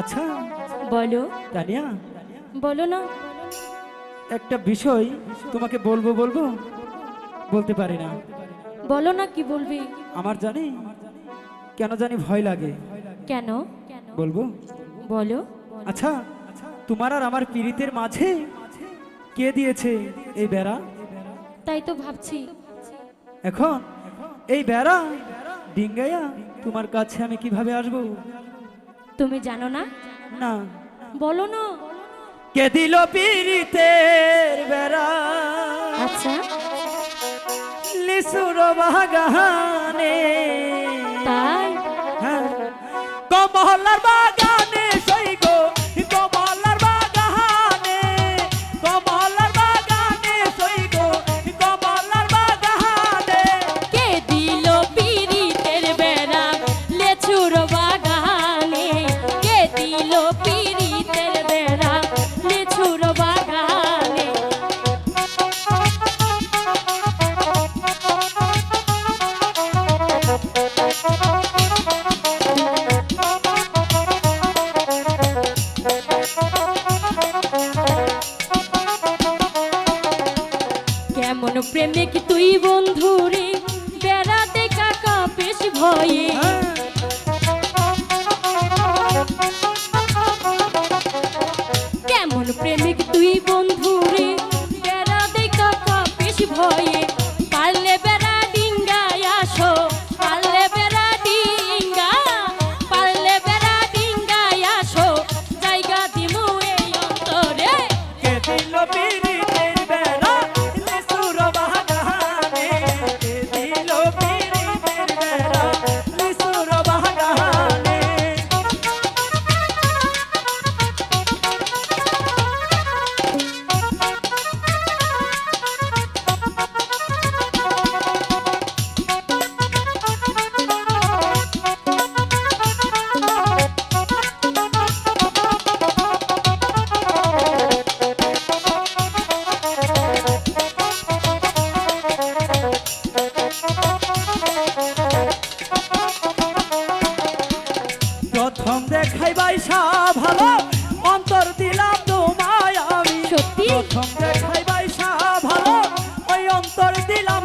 আচ্ছা বলো। তানিয়া বলো না। একটা বিষয় তোমাকে বলব বলব? বলতে পারি না। বলো না কি বলবি। আমার জানি? কেন জানি ভয় লাগে। কেন? বলব? বলো। আচ্ছা তোমার আর আমার পীড়িতের মাঝে কে দিয়েছে এই বেড়া? তাই তো ভাবছি। এখন এই বেড়া ডিঙ্গাইয়া তোমার কাছে আমি কীভাবে আসব? তুমি জানো না? না। বলো না। কে দিল পীড়িতের বেড়া? আচ্ছা। লিসুর বাগানে। তাই? হ্যাঁ। কমলার প্রেমিক তুই বন্ধুরে বেড়াতে কাকা বেশ ভয়ে। প্রথম দেখাই বাইসা ভালো অন্তর দিলাম তোমায় আমি। সত্যি? প্রথম দেখাই বাইসা ভালো ওই অন্তর দিলাম